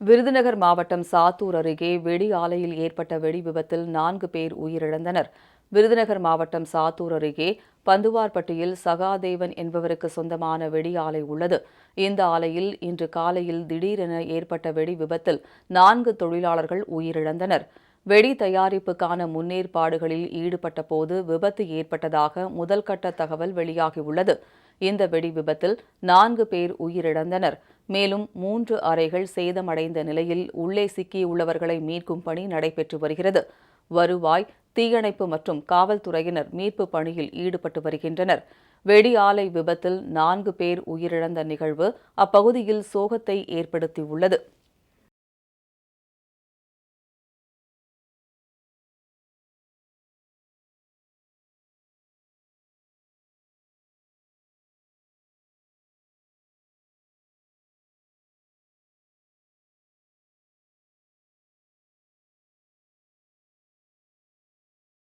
விருதுநகர் மாவட்டம் சாத்தூர் அருகே வெடி ஆலையில் ஏற்பட்ட வெடி விபத்தில் நான்கு பேர் உயிரிழந்தனர். விருதுநகர் மாவட்டம் சாத்தூர் அருகே பந்துவார்பட்டியில் சகாதேவன் என்பவருக்கு சொந்தமான வெடி ஆலை உள்ளது. இந்த ஆலையில் இன்று காலையில் திடீரென ஏற்பட்ட வெடி விபத்தில் நான்கு தொழிலாளர்கள் உயிரிழந்தனர். வெடி தயாரிப்புக்கான முன்னேற்பாடுகளில் ஈடுபட்ட போது விபத்து ஏற்பட்டதாக முதல்கட்ட தகவல் வெளியாகியுள்ளது இந்த வெடி விபத்தில் நான்கு பேர் உயிரிழந்தனர். மேலும் மூன்று அறைகள் சேதமடைந்த நிலையில் உள்ளே சிக்கியுள்ளவர்களை மீட்கும் பணி நடைபெற்று வருகிறது. வருவாய் தீயணைப்பு மற்றும் காவல்துறையினர் மீட்பு பணியில் ஈடுபட்டு வருகின்றனர். வெடி ஆலை விபத்தில் நான்கு பேர் உயிரிழந்த நிகழ்வு அப்பகுதியில் சோகத்தை ஏற்படுத்தியுள்ளது.